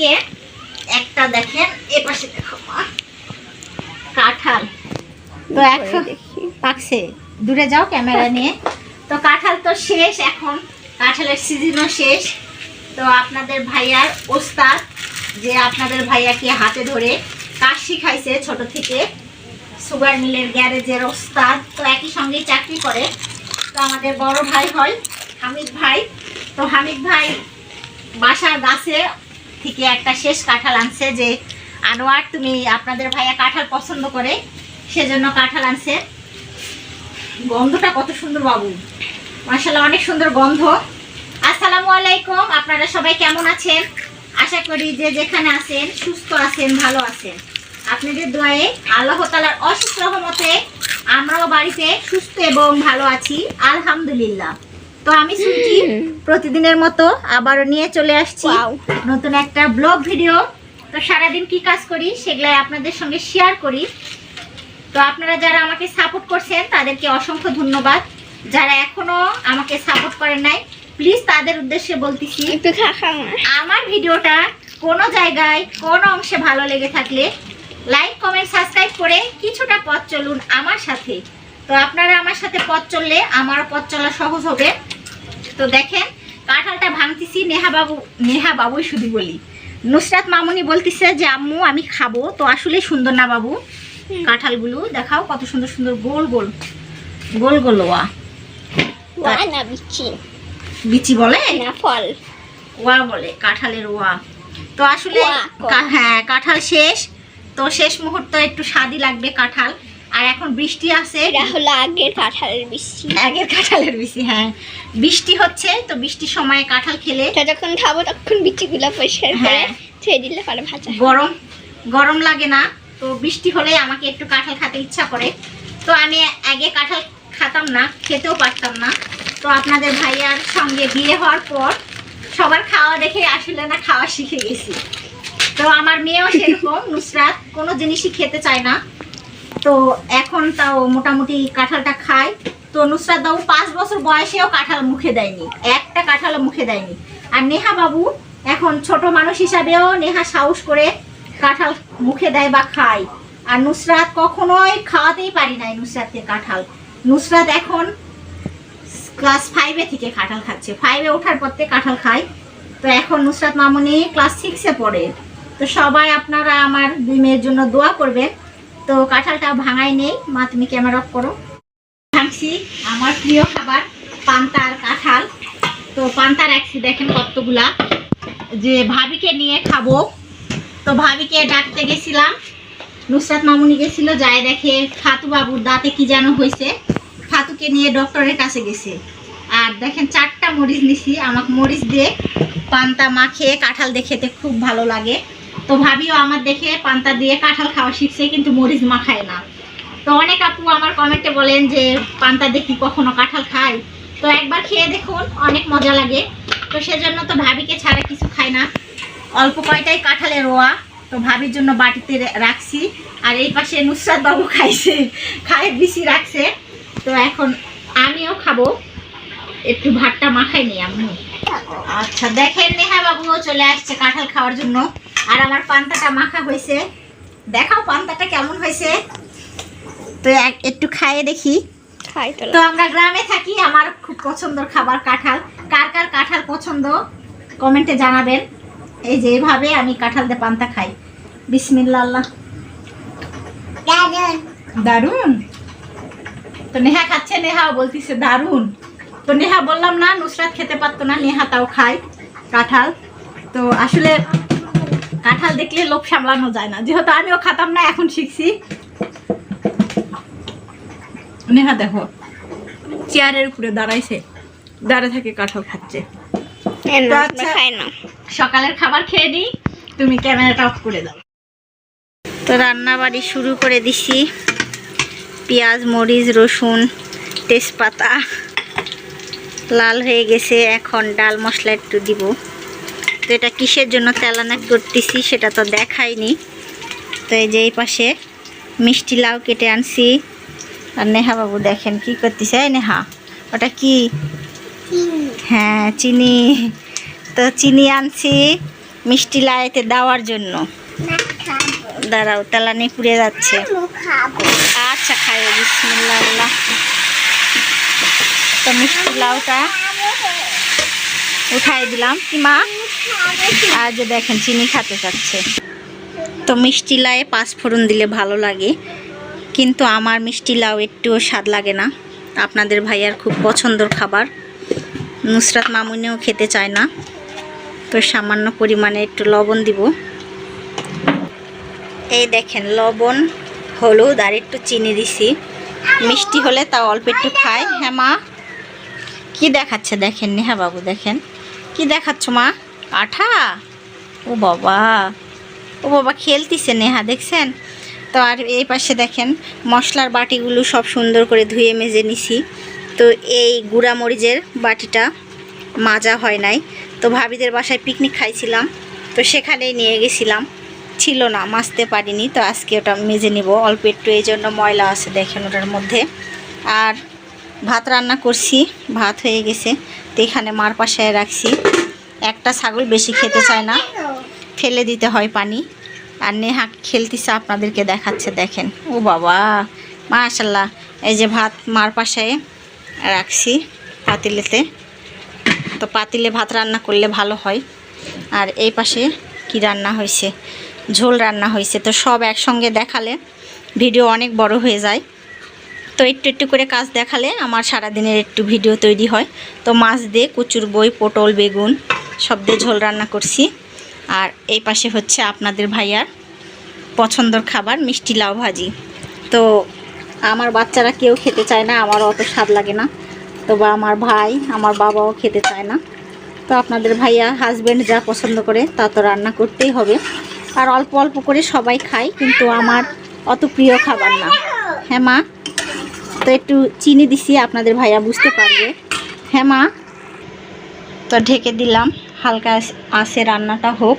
থেকে একটা দেখেন এ পাশে দেখো মা। কাঁঠাল। তো এখন পাকছে। দূরে যাও ক্যামেরা নিয়ে। তো কাঁঠাল তো শেষ এখন। কাঁঠালের সিজনও শেষ। তো আপনাদের ভাইয়ার ওস্তাদ যে আপনাদের ভাইয়াকে হাতে ধরে কাজ শিখাইছে ছোট থেকে সুগার মিলের গ্যারেজের ওস্তাদ তো একই সঙ্গেই চাকরি করে। তো আমাদের বড় ভাই হয় হামিদ ভাই। তো হামিদ ভাই বাসার গাছে থেকে একটা শেষ কাঁঠাল আনছে যে, আনোয়ার, তুমি আপনাদের ভাইয়া কাঁঠাল পছন্দ করে, সেজন্য কাঁঠাল আনছে। গন্ধটা কত সুন্দর বাবু। মাসাল্লাহ অনেক সুন্দর গন্ধ। আসসালামু আলাইকুম, আপনারা সবাই কেমন আছেন? আশা করি যে যেখানে আছেন, সুস্থ আছেন, ভালো আছেন। আপনাদের দোয়ায়ে আল্লাহ তালার অসুস্থ রহমতে আমরাও বাড়িতে সুস্থ এবং ভালো আছি। আলহামদুলিল্লাহ। তো আমি সুচি প্রতিদিনের মতো আবারও নিয়ে চলে আসছি নতুন একটা ব্লগ ভিডিও। তো সারাদিন কি কাজ করি সেগুলাই আপনাদের সঙ্গে শেয়ার করি। তো আপনারা যারা আমাকে সাপোর্ট করছেন তাদেরকে অসংখ্য ধন্যবাদ। যারা এখনও আমাকে সাপোর্ট করেন নাই প্লিজ তাদের উদ্দেশ্যে বলতেছি আমার। ভিডিওটা কোনো জায়গায় কোনো অংশে ভালো লেগে থাকলে লাইক কমেন্ট সাবস্ক্রাইব করে কিছুটা পথ চলুন আমার সাথে। তো আপনারা আমার সাথে পথ চললে আমার পথ চলা সহজ হবে। তো দেখেন কাঁঠালটা ভাঙতেছি নেহা বাবু নেহা বাবুই শুধু বলি। নুসরাত মামুনি বলতেছে যে আম্মু আমি খাব। তো আসলে সুন্দর না বাবু কাঁঠালগুলো। দেখাও কত সুন্দর সুন্দর গোল গোল। গোল গোল ওয়া। না বিচি। বিচি বলে? না ফল। ওয়া বলে কাঁঠালের ওয়া। তো আসলে হ্যাঁ কাঁঠাল শেষ। তো শেষ মুহূর্ত একটু স্বাদই লাগবে কাঁঠাল। আর এখন বৃষ্টি আছে। এটা হলো আগের কাঁঠালের বিচি আগের কাঁঠালের বেশি হ্যাঁ। বৃষ্টি হচ্ছে তো বৃষ্টির সময় কাঁঠাল খেলে যখন খাব তখন বিচিগুলো পরিষ্কার করে হ্যাঁ। ছেড়ে দিলে পরে ভাজা গরম গরম লাগে না তো বৃষ্টি হলে আমাকে একটু কাঁঠাল খেতে ইচ্ছা করে। তো আমি আগে কাঁঠাল খেতাম না খেতেও পারতাম না। তো আপনাদের ভাইয়ার সঙ্গে বিয়ে হওয়ার পর সবার খাওয়া দেখে আসলে না খাওয়া শিখে গেছি। তো আমার মেয়েও সেরকম নুসরাত কোনো জিনিসই খেতে চায় না। তো এখন তাও মোটামুটি কাঁঠালটা খায়। তো নুসরাত বাবু পাঁচ বছর বয়সেও কাঁঠাল মুখে দেয়নি। একটা কাঁঠাল মুখে দেয়নি। আর নেহা বাবু এখন ছোট মানুষ হিসাবেও নেহা সাহস করে কাঁঠাল মুখে দেয় বা খায়। আর নুসরাত কখনোই খাওয়াতেই পারি নাই নুসরাতকে কাঁঠাল। নুসরাত এখন ক্লাস ফাইভে থেকে কাঁঠাল খাচ্ছে। ফাইভে ওঠার পর থেকে কাঁঠাল খায়। তো এখন নুসরাত মামুনি ক্লাস সিক্সে পড়ে। তো সবাই আপনারা আমার দুই মেয়ের জন্য দোয়া করবেন। তো কাঁঠালটা ভাঙাই নেই। মা, তুমি ক্যামেরা অফ করো। ভাঙছি। আমার প্রিয় খাবার পান্তা আর কাঁঠাল। তো পান্তা রাখছি দেখেন কতগুলা। যে ভাবিকে নিয়ে খাব। তো ভাবিকে ডাকতে গেছিলাম। নুসরাত মামুনি গেছিল যায় দেখে ফাতু বাবুর দাঁতে কি যেন হয়েছে ফাতুকে নিয়ে ডক্টরের কাছে গেছে। আর দেখেন চারটা মরিচ নিছি। আমাকে মরিচ দিয়ে পান্তা মাখিয়ে কাঁঠাল দিয়ে খেতে খুব ভালো লাগে। তো ভাবিও আমার দেখে পান্তা দিয়ে কাঁঠাল খাওয়া শিখছে, কিন্তু মরিচ মাখায় না। তো অনেক আপু আমার কমেন্টে বলেন যে, পান্তা দেখি কখনো কাঁঠাল খায়? তো একবার খেয়ে দেখুন, অনেক মজা লাগে। তো সেজন্য তো ভাবিকে ছাড়া কিছু খায় না। অল্প কয়টাই কাঁঠালের রোয়া, তো ভাবির জন্য বাটিতে রাখছি। আর এই পাশে নুসরাত বাবু খাইছে, খায় বেশি রাখছে। তো এখন আমিও খাব। একটু ভাতটা মাখাই নি আম্মু। আচ্ছা দেখেন নেহা বাবুও চলে আসছে কাঁঠাল খাওয়ার জন্য। আর আমার পান্তাটা মাখা হয়েছে। দেখাও পান্তাটা কেমন হয়েছে। তো একটু খাইয়ে দেখি। তো তো আমরা গ্রামে থাকি আমার খুব পছন্দের খাবার কাঁঠাল। কার কার কাঁঠাল পছন্দ? কমেন্টে জানাবেন। এই যে এভাবে আমি কাঁঠাল দিয়ে পান্তা খাই। বিসমিল্লা আল্লাহ। দারুণ তো নেহা খাচ্ছে নেহাও বলতিছে দারুণ তো নেহা বললাম না নুসরাত খেতে পারতো না নেহা তাও খায় কাঁঠাল। তো আসলে কাঁঠাল দেখলে লোভ সামলানো যায় না। যেহেতু আমিও খাতাম না এখন শিখছি। নেহা দেখো চেয়ারের উপরে দাঁড়াইছে। দাঁড়া থেকে কাঁঠাল খাচ্ছে। আচ্ছা। না। সকালের খাবার খেয়ে নিই তুমি ক্যামেরাটা অফ করে দাও। তো রান্না বাড়ি শুরু করে দিছি। পেঁয়াজ মরিচ রসুন তেজপাতা। লাল হয়ে গেছে এখন ডাল মশলা একটু দিব। তো এটা কিসের জন্য তেলানা করতেছি সেটা তো দেখাইনি। তো এই যে এই পাশে মিষ্টি লাউ কেটে আনছি। আর নেহা বাবু দেখেন কি করতেছে। এই নেহা ওটা কি? হ্যাঁ চিনি। তো চিনি আনছি মিষ্টি লাইতে দেওয়ার জন্য। দাঁড়াও তেলানি পুড়ে যাচ্ছে। আচ্ছা খাই বিসমিল্লাহ। আল্লাহ তো মিষ্টি লাউটা উঠাই দিলাম। কি মা? আর যে দেখেন, চিনি খেতে চাচ্ছে। তো মিষ্টি লাউয়ে পাঁচ ফোড়ন দিলে ভালো লাগে। কিন্তু আমার মিষ্টি লাউ একটুও স্বাদ লাগে না। আপনাদের ভাইয়ার খুব পছন্দর খাবার। নুসরাত মামুনিও খেতে চায় না। তো সামান্য পরিমাণে একটু লবণ দিব। এই দেখেন, লবণ, হলুদ আর একটু চিনি দিছি। মিষ্টি হলে তা অল্প একটু খায়। হ্যাঁ মা? কি দেখাচ্ছে? দেখেন নেহা বাবু, দেখেন। কি দেখাচ্ছ মা? আঠা? ও বাবা। ও বাবা খেলতিছে নেহা, দেখছেন? তো আর এই পাশে দেখেন, মশলার বাটিগুলো সব সুন্দর করে ধুয়ে মেজে নিছি। তো এই গুঁড়া মরিচের বাটিটা মাজা হয় নাই। তো ভাবিদের বাসায় পিকনিক খাইছিলাম। তো সেখানেই নিয়ে গেছিলাম। ছিল না, মাজতে পারিনি। তো আজকে ওটা মেজে নিব। অল্প একটু এই জন্য ময়লা আছে দেখেন ওটার মধ্যে। আর ভাত রান্না করছি, ভাত হয়ে গেছে। এখানে মার পাশে রাখছি। একটা ছাগল বেশি খেতে চায় না। ফেলে দিতে হয় পানি। আর নেহা খেলতেছে আপনাদেরকে দেখাচ্ছে, দেখেন। ও বাবা, মাশাল্লাহ। এই যে ভাত মার পাশে রাখছি পাতিলেতে। তো পাতিলে ভাত রান্না করলে ভালো হয়। আর এই পাশে কি রান্না হয়েছে? ঝোল রান্না হয়েছে। তো সব একসঙ্গে দেখালে ভিডিও অনেক বড় হয়ে যায়। তো একটু একটু করে কাজ দেখালে আমার সারাদিনের একটু ভিডিও তৈরি হয়। তো মাছ দিয়ে কচুর বই, পটল, বেগুন, সব দিয়ে ঝোল রান্না করছি। আর এই পাশে হচ্ছে আপনাদের ভাইয়ার পছন্দর খাবার, মিষ্টি লাউ ভাজি। তো আমার বাচ্চারা কেউ খেতে চায় না আমার অত স্বাদ লাগে না। তো বা আমার ভাই, আমার বাবাও খেতে চায় না। তো আপনাদের ভাইয়া হাজব্যান্ড যা পছন্দ করে, তা তো রান্না করতেই হবে। আর অল্প অল্প করে সবাই খায়, কিন্তু আমার অত প্রিয় খাবার না। হ্যাঁ মা? তো একটু চিনি দিছি, আপনাদের ভাইয়া বুঝতে পারবে। হ্যাঁ মা? তো ঢেকে দিলাম, হালকা আসে রান্নাটা হোক।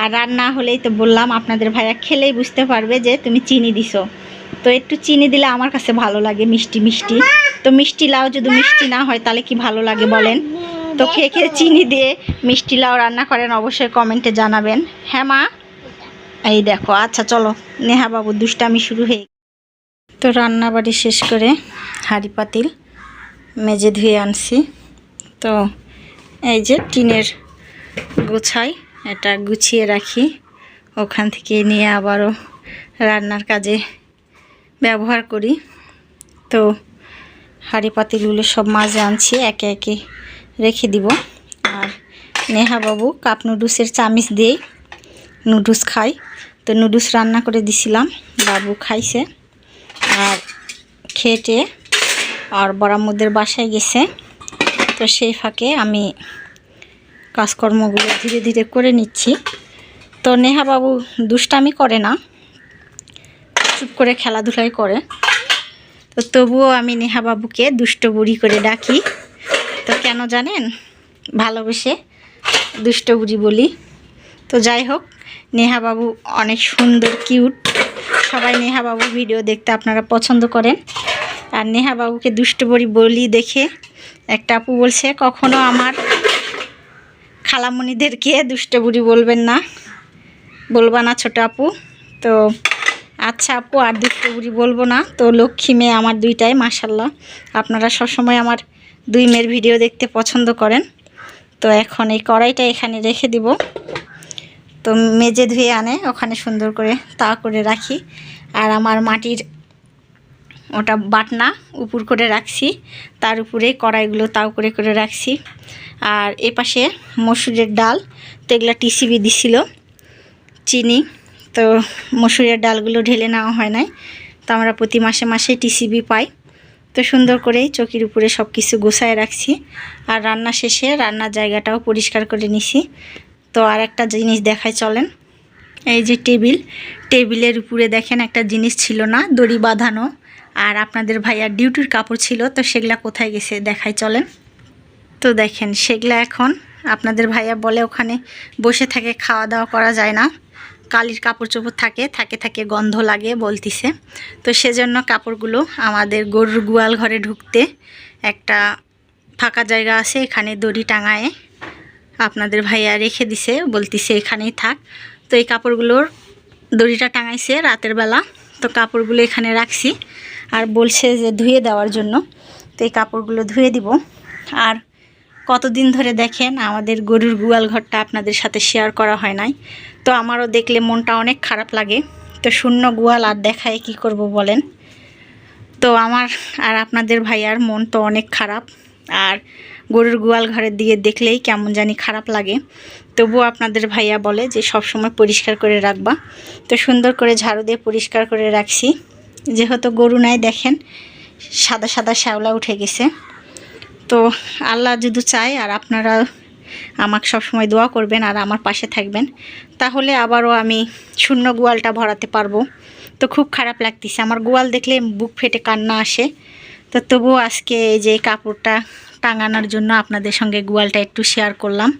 আর রান্না হলেই তো বললাম, আপনাদের ভাইয়া খেলেই বুঝতে পারবে যে তুমি চিনি দিছো। তো একটু চিনি দিলে আমার কাছে ভালো লাগে, মিষ্টি মিষ্টি। তো মিষ্টি লাউ যদি মিষ্টি না হয় তাহলে কি ভালো লাগে বলেন? তো খেয়ে খেয়ে চিনি দিয়ে মিষ্টি লাউ রান্না করেন অবশ্যই কমেন্টে জানাবেন। হ্যাঁ মা? এই দেখো আচ্ছা চলো, নেহা বাবু দুষ্টামি শুরু হয়ে তো রান্না বাড়ি শেষ করে হাঁড়ি পাতিল মেজে ধুয়ে আনছি। তো এই যে টিনের গোছাই, এটা গুছিয়ে রাখি। ওখান থেকে নিয়ে আবারও রান্নার কাজে ব্যবহার করি। তো হাঁড়ি পাতিলগুলো সব মাঝে আনছি, একে একে রেখে দিব। আর নেহা বাবু কাপ নুডলসের চামিচ দিয়েই নুডলস খাই তো নুডলস রান্না করে দিছিলাম, বাবু খাইছে। আর খেটে আর বড়ামুদের বাসায় গেছে। তো সেই ফাঁকে আমি কাজকর্মগুলো ধীরে ধীরে করে নিচ্ছি। তো নেহা বাবু দুষ্টামি করে না, চুপ করে খেলাধুলাই করে। তো তবুও আমি নেহা বাবুকে দুষ্ট বুড়ি করে ডাকি। তো কেন জানেন? ভালোবেসে দুষ্ট বুড়ি বলি। তো যাই হোক, নেহা বাবু অনেক সুন্দর, কিউট। সবাই নেহা বাবু ভিডিও দেখতে আপনারা পছন্দ করেন। আর নেহা বাবুকে দুষ্ট বুড়ি বলি দেখে একটা আপু বলছে, কখনো আমার খালামণিদেরকে দুষ্ট বুড়ি বলবেন না। বলবা না ছোট আপু। তো আচ্ছা আপু, আর দুষ্ট বুড়ি বলব না। তো লক্ষ্মী মেয়ে আমার দুইটাই মাসাল্লাহ আপনারা সবসময় আমার দুই মেয়ের ভিডিও দেখতে পছন্দ করেন। তো এখন এই কড়াইটা এখানে রেখে দিব। তো মেজে ধুয়ে আনে, ওখানে সুন্দর করে তা করে রাখি। আর আমার মাটির ওটা বাটনা উপর করে রাখছি, তার উপরে কড়াইগুলো তাও করে করে রাখছি। আর এ পাশে মসুরের ডাল তো এগুলো টিসিবি দিছিল, চিনি। তো মসুরের ডালগুলো ঢেলে নেওয়া হয় নাই, তো আমরা প্রতি মাসে মাসে টিসিবি পাই। তো সুন্দর করেই চকির উপরে সব কিছু গোছায় রাখছি। আর রান্না শেষে রান্নার জায়গাটাও পরিষ্কার করে নিছি। তো আর একটা জিনিস দেখায় চলেন। এই যে টেবিল, টেবিলের উপরে দেখেন একটা জিনিস ছিল না, দড়ি বাঁধানো। আর আপনাদের ভাইয়ার ডিউটির কাপড় ছিল, তো সেগুলা কোথায় গেছে দেখায় চলেন। তো দেখেন, সেগুলা এখন আপনাদের ভাইয়া বলে ওখানে বসে থাকে, খাওয়া দাওয়া করা যায় না। কালির কাপড় চোপড় থাকে থাকে থাকে গন্ধ লাগে বলতিছে। তো সেজন্য কাপড়গুলো আমাদের গরুর গোয়াল ঘরে ঢুকতে একটা ফাঁকা জায়গা আছে, এখানে দড়ি টাঙায় আপনাদের ভাইয়া রেখে দিছে, বলতিছে এখানেই থাক। তো এই কাপড়গুলোর দড়িটা টাঙাইছে রাতের বেলা। তো কাপড়গুলো এখানে রাখছি। আর বলছে যে ধুয়ে দেওয়ার জন্য। তো এই কাপড়গুলো ধুয়ে দিব। আর কতদিন ধরে দেখেন, আমাদের গরুর গোয়াল ঘরটা আপনাদের সাথে শেয়ার করা হয় নাই। তো আমারও দেখলে মনটা অনেক খারাপ লাগে। তো শূন্য গোয়াল আর দেখায় কি করব বলেন। তো আমার আর আপনাদের ভাইয়ার মন তো অনেক খারাপ। আর গরুর গোয়াল ঘরের দিকে দেখলেই কেমন জানি খারাপ লাগে। তবুও আপনাদের ভাইয়া বলে যে সব সময় পরিষ্কার করে রাখবা। তো সুন্দর করে ঝাড়ু দিয়ে পরিষ্কার করে রাখছি। যেহেতু গরু নাই, দেখেন, সাদা সাদা শ্যাওলা উঠে গেছে। তো আল্লাহ যদি চায়, আর আপনারা আমাকে সবসময় দোয়া করবেন আর আমার পাশে থাকবেন, তাহলে আবারও আমি শূন্য গোয়ালটা ভরাতে পারব। তো খুব খারাপ লাগতেছে। আমার গোয়াল দেখলে বুক ফেটে কান্না আসে। তো তবুও আজকে এই যে কাপড়টা টাঙানোর জন্য আপনাদের সঙ্গে গোয়ালটা একটু শেয়ার করলাম।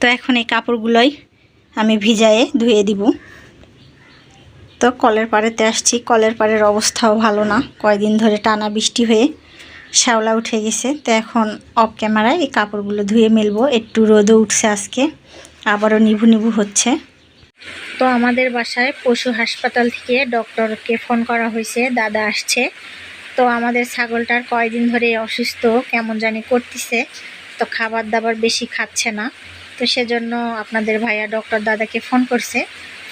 তো এখন এই কাপড়গুলোই আমি ভিজায়ে ধুয়ে দিব। তো কলের পাড়েতে আসছি, কলের পাড়ের অবস্থাও ভালো না। কয়দিন ধরে টানা বৃষ্টি হয়ে শ্যাওলা উঠে গেছে। তো এখন অফ ক্যামেরায় এই কাপড়গুলো ধুয়ে মেলবো। একটু রোদও উঠছে আজকে, আবারও নিভু নিভু হচ্ছে। তো আমাদের বাসায় পশু হাসপাতাল থেকে ডক্টরকে ফোন করা হয়েছে। দাদা আসছে। তো আমাদের ছাগলটার কয়দিন ধরে অসুস্থ, কেমন জানি করতেছে, তো খাবার দাবার বেশি খাচ্ছে না। তো সেজন্য আপনাদের ভাইয়া ডক্টর দাদাকে ফোন করছে।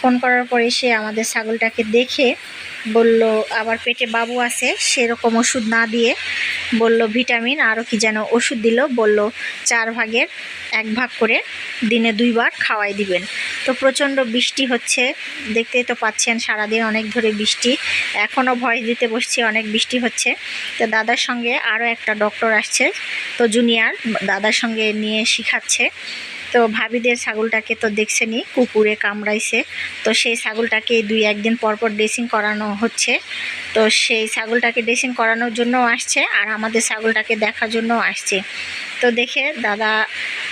ফোন করার পরে সে আমাদের ছাগলটাকে দেখে বলল, আবার পেটে বাবু আছে, সেরকম ওষুধ না দিয়ে। বলল, ভিটামিন আরও কি যেন ওষুধ দিল। বলল, চার ভাগের এক ভাগ করে দিনে দুইবার খাওয়াই দিবেন। তো প্রচণ্ড বৃষ্টি হচ্ছে, দেখতেই তো পাচ্ছেন সারাদিন অনেক ধরে বৃষ্টি। এখনও ভয় দিতে বসছি, অনেক বৃষ্টি হচ্ছে। তো দাদার সঙ্গে আরও একটা ডক্টর আসছে, তো জুনিয়র দাদার সঙ্গে নিয়ে শিখাচ্ছে। তো ভাবিদের ছাগলটাকে তো দেখছেনি কুকুরে কামড়াইছে। তো সেই ছাগলটাকে দুই একদিন পর পর ড্রেসিং করানো হচ্ছে। তো সেই ছাগলটাকে ড্রেসিং করানোর জন্য আসছে আর আমাদের ছাগলটাকে দেখার জন্য আসছে। তো দেখে দাদা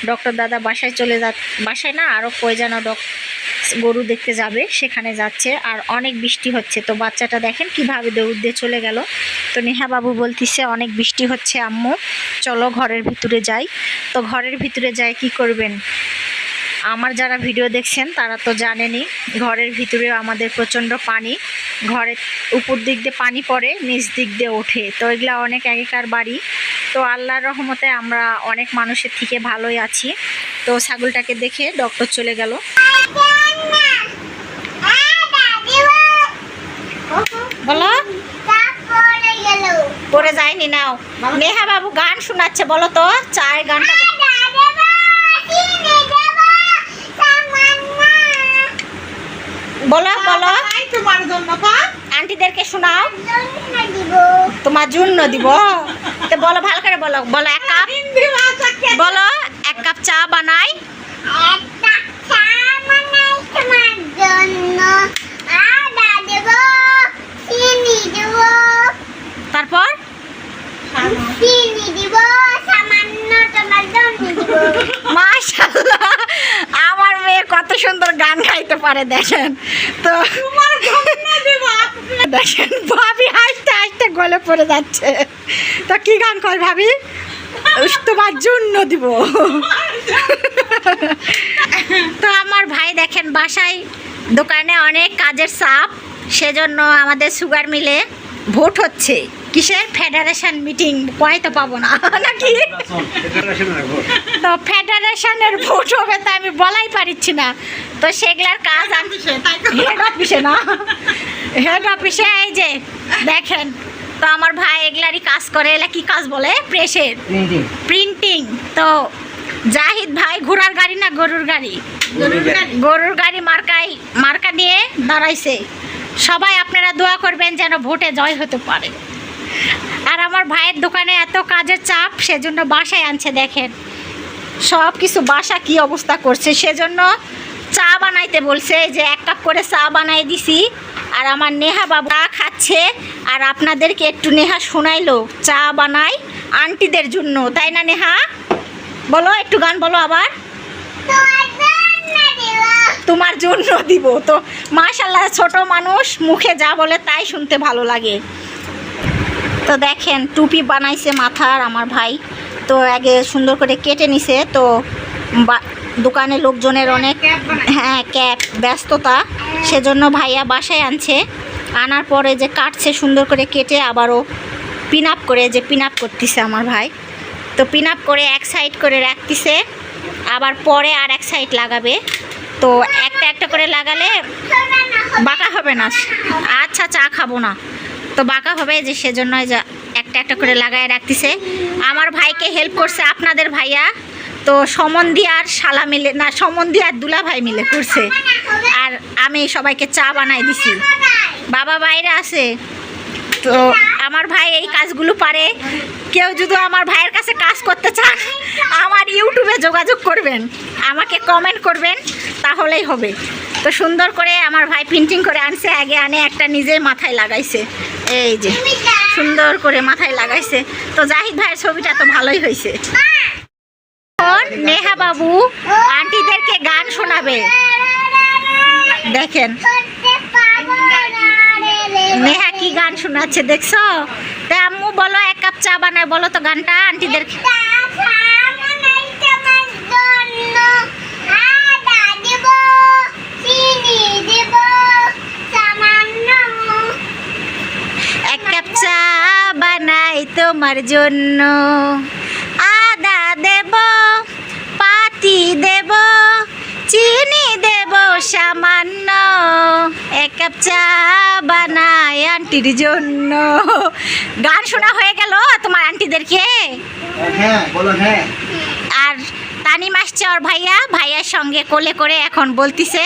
ডক্টর দাদা বাসায় চলে যা, বাসায় না আরও কই যেন ডক গরু দেখতে যাবে, সেখানে যাচ্ছে। আর অনেক বৃষ্টি হচ্ছে। তো বাচ্চাটা দেখেন কীভাবে দৌড় দিয়ে চলে গেল। তো নেহা বাবু বলতিছে, অনেক বৃষ্টি হচ্ছে আম্মু। চলো ঘরের ভিতরে যাই। তো ঘরের ভিতরে যাই কি করবেন? আমার যারা ভিডিও দেখছেন, তারা তো জানেনই, ঘরের ভিতরেও আমাদের প্রচণ্ড পানি। ঘরের উপর দিক দিয়ে পানি পড়ে, নিচ দিক দিয়ে ওঠে। তো এগুলা অনেক আগেকার বাড়ি। তো আল্লাহর রহমতে আমরা অনেক মানুষের থেকে ভালোই আছি। তো ছাগলটাকে দেখে ডক্টর চলে গেল। বলো। পরে যায়নি নাও। নেহা বাবু গান শোনাচ্ছে বলো তো। চায় গানটা বলো। বলো তোমার জন্য আন্টিদেরকে শোনাও। তোমার জন্য দিব। বলো, ভালো করে বলো। বলো, এক কাপ। বলো, এক কাপ চা বানাই। তারপর? আমার মেয়ে কত সুন্দর গান গাইতে পারে দেখেন। তো দেখেন ভাবি হাসতে হাসতে গলে পড়ে যাচ্ছে। তো কি গান কয় ভাবি? তোমার জন্য দিব। তো আমার ভাই দেখেন বাসায় দোকানে অনেক কাজের চাপ সেজন্য আমাদের সুগার মিলে ভোট হচ্ছে। কিসের ফেডারেশন মিটিং? কয় তো পাবো না নাকি? তো ফেডারেশনের ভোট হবে তা আমি বলাই পারিচ্ছি না। তো সেগুলার কাজ আমি না। হেড অফিসে এই যে দেখেন তো আমার ভাই এগুলারই কাজ করে এলা কি কাজ বলে? প্রেসের। প্রিন্টিং তো জাহিদ ভাই ঘোড়ার গাড়ি না গরুর গাড়ি? গরুর গাড়ি। মার্কাই মার্কা নিয়ে দাঁড়াইছে। সবাই আপনারা দোয়া করবেন যেন ভোটে জয় হতে পারে। আর আমার ভাইয়ের দোকানে এত কাজের চাপ সেজন্য বাসায় আনছে দেখেন। সব কিছু বাসা কি অবস্থা করছে সেজন্য চা বানাইতে বলছে যে এক কাপ করে চা বানাই দিছি। আর আমার নেহা বাবু চা খাচ্ছে আর আপনাদেরকে একটু নেহা শোনাইলো, চা বানাই আন্টিদের জন্য, তাই না নেহা? বলো, একটু গান বলো আবার। তোমার জন্য দিব। তো মাশাল্লাহ ছোট মানুষ মুখে যা বলে তাই শুনতে ভালো লাগে। তো দেখেন, টুপি বানাইছে মাথার আমার ভাই। তো আগে সুন্দর করে কেটে নিছে। তো দোকানে লোকজনের অনেক হ্যাঁ ক্যাপ, ব্যস্ততা। সেজন্য ভাইয়া বাসায় আনছে। আনার পরে যে কাটছে সুন্দর করে কেটে আবারও পিন আপ করে যে পিন আপ করতেছে আমার ভাই। তো পিন আপ করে এক সাইড করে রাখতেছে, আবার পরে আর এক সাইড লাগাবে। তো একটা একটা করে লাগালে বাঁকা হবে না। আচ্ছা চা খাব না। তো বাঁকা হবে যে সেজন্য একটা একটা করে লাগায় রাখতেছে। আমার ভাইকে হেল্প করছে আপনাদের ভাইয়া। তো সমন্দি আর শালা মিলে, না সমন্দি আর দুলা ভাই মিলে করছে। আর আমি সবাইকে চা বানাই দিছি। বাবা বাইরে আছে। তো আমার ভাই এই কাজগুলো পারে। কেউ যদি আমার ভাইয়ের কাছে কাজ করতে চান, আমার ইউটিউবে যোগাযোগ করবেন। আমাকে কমেন্ট করবেন, তাহলেই হবে। তো সুন্দর করে আমার ভাই প্রিন্টিং করে আনছে, আগে আনে, একটা নিজে মাথায় লাগাইছে। এই যে, সুন্দর করে মাথায় লাগাইছে। তো জাহিদ ভাইয়ের ছবিটা তো ভালোই হয়েছে এখন নেহা বাবু আন্টিদেরকে গান শোনাবে। দেখেন। নেহা কি গান শোনাচ্ছে দেখছ? তা আম্মু বলো, এক কাপ চা বানায়, বলো তো গানটা আন্টিদের। এক কাপ চা বানাই তোমার জন্য। দেব পাতি দেব চিনি দেব সামান্য। এক কাপ চা বানাই আন্টির জন্য। গান শোনা হয়ে গেল তোমার আন্টিদেরকে? হ্যাঁ হ্যাঁ। আর তানিম আসছে ওর ভাইয়া। ভাইয়ার সঙ্গে কোলে করে এখন বলতিছে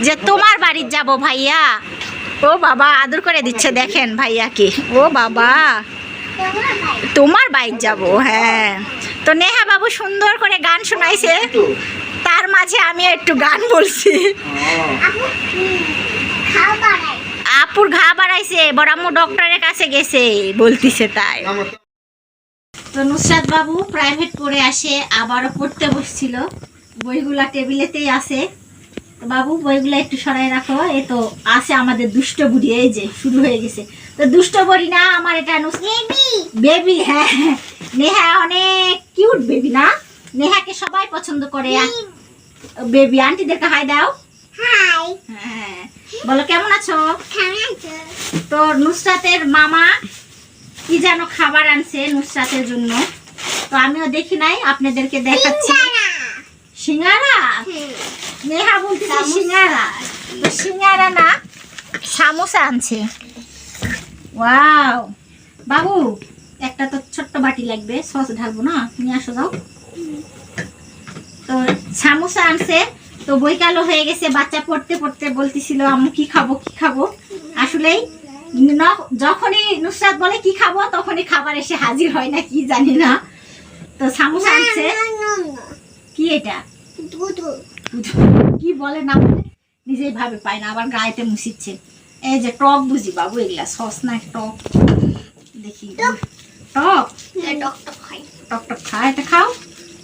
যে তোমার বাড়ির যাব ভাইয়া। ও বাবা আদর করে দিচ্ছে দেখেন ভাইয়াকে। ও বাবা তোমার বাইক যাব হ্যাঁ। তো নেহা বাবু সুন্দর করে গান শোনাইছে। তার মাঝে আমি একটু গান বলছি। আপুর ঘা বাড়াইছে বড়াম্মু ডক্টরের কাছে গেছে বলতিছে তাই। তো- নুসরাত বাবু প্রাইভেট পড়ে আসে আবারও পড়তে বসছিল। বইগুলা টেবিলেতেই আছে। তো বাবু বইগুলা একটু সরাই রাখো। এ তো আছে আমাদের দুষ্ট বুড়ি এই যে শুরু হয়ে গেছে। তো দুষ্ট বড়ি না আমার এটা বেবি বেবি হ্যাঁ। নেহা অনেক কিউট বেবি না? নেহাকে সবাই পছন্দ করে। বেবি আন্টিদেরকে হাই দাও। হ্যাঁ। বলো কেমন আছো? তো নুসরাতের মামা কি যেন খাবার আনছে নুসরাতের জন্য। তো আমিও দেখি নাই আপনাদেরকে দেখাচ্ছি। সিঙ্গারা? নেহা বলতেছে সিঙ্গারা। তো সিঙ্গারা না সামোসা আনছে। ওয়াও। বাবু একটা তো ছোট্ট বাটি লাগবে, সস ঢালবো না নিয়ে আসো দাও তো সামোসা আনছে, তো বৈকালও হয়ে গেছে, বাচ্চা পড়তে পড়তে বলতেছিল, আম্মু, কি খাব কি খাব? আসলেই যখনই নুসরাত বলে, কি খাব? তখনই খাবার এসে হাজির হয় না, কি জানি না। তো সামোসা আনছে। কি এটা? কি বলে না বলে, নিজেই ভাবে পায় না, আবার গায়েতে মুছিচ্ছে। এই যে টক বুঝি বাবু, এগুলা সস না, টক। দেখি। টক টক টক খাও এটা খাও।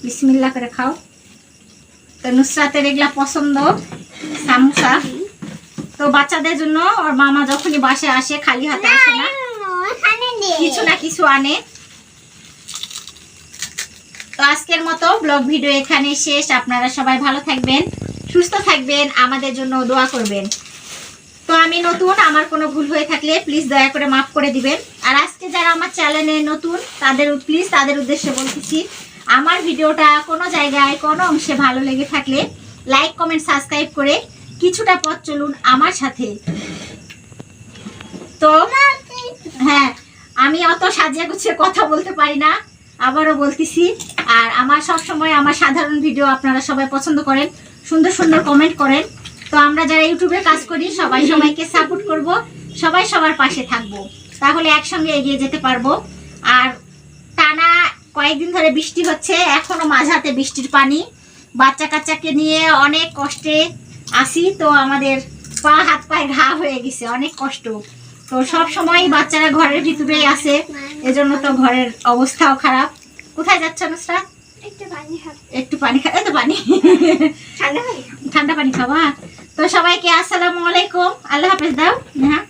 বিসমিল্লা করে খাও। তো নুসরাতের এগুলা পছন্দ। সামোসা। তো বাচ্চাদের জন্য ওর মামা যখনই বাসায় আসে খালি হাতে আসে না। কিছু না কিছু আনে। তো আজকের মতো ব্লগ ভিডিও এখানে শেষ। আপনারা সবাই ভালো থাকবেন সুস্থ থাকবেন আমাদের জন্য দোয়া করবেন। তো আমি নতুন, আমার কোনো ভুল হয়ে থাকলে প্লিজ দয়া করে মাফ করে দিবেন। আর আজকে যারা আমার চ্যানেলে নতুন, তাদের প্লিজ তাদের উদ্দেশ্যে বলতেছি, আমার ভিডিওটা কোনো জায়গায়, কোনো অংশে ভালো লেগে থাকলে লাইক কমেন্ট সাবস্ক্রাইব করে কিছুটা পথ চলুন আমার সাথে। তো হ্যাঁ আমি অত সাজিয়ে গুছিয়ে কথা বলতে পারি না, আবারও বলতেছি। আর আমার সব সময় আমার সাধারণ ভিডিও আপনারা সবাই পছন্দ করেন, সুন্দর সুন্দর কমেন্ট করেন। তো আমরা যারা ইউটিউবে কাজ করি সবাই সবাইকে সাপোর্ট করব সবাই সবার পাশে থাকব। তাহলে একসঙ্গে এগিয়ে যেতে পারব। আর টানা কয়েকদিন ধরে বৃষ্টি হচ্ছে এখনও মাঝাতে বৃষ্টির পানি। বাচ্চা কাচ্চাকে নিয়ে অনেক কষ্টে আসি তো আমাদের পা হাত পায়ে ঘা হয়ে গেছে অনেক কষ্ট। তো সব সময় বাচ্চারা ঘরের ভিতরেই আছে এজন্য তো ঘরের অবস্থাও খারাপ। কোথায় যাচ্ছ নুসরাত? একটু পানি খা এই তো পানি। ঠান্ডা পানি খাবা? তো সবাইকে আসসালামু আলাইকুম। আল্লাহ হাফেজ দাও। হ্যাঁ।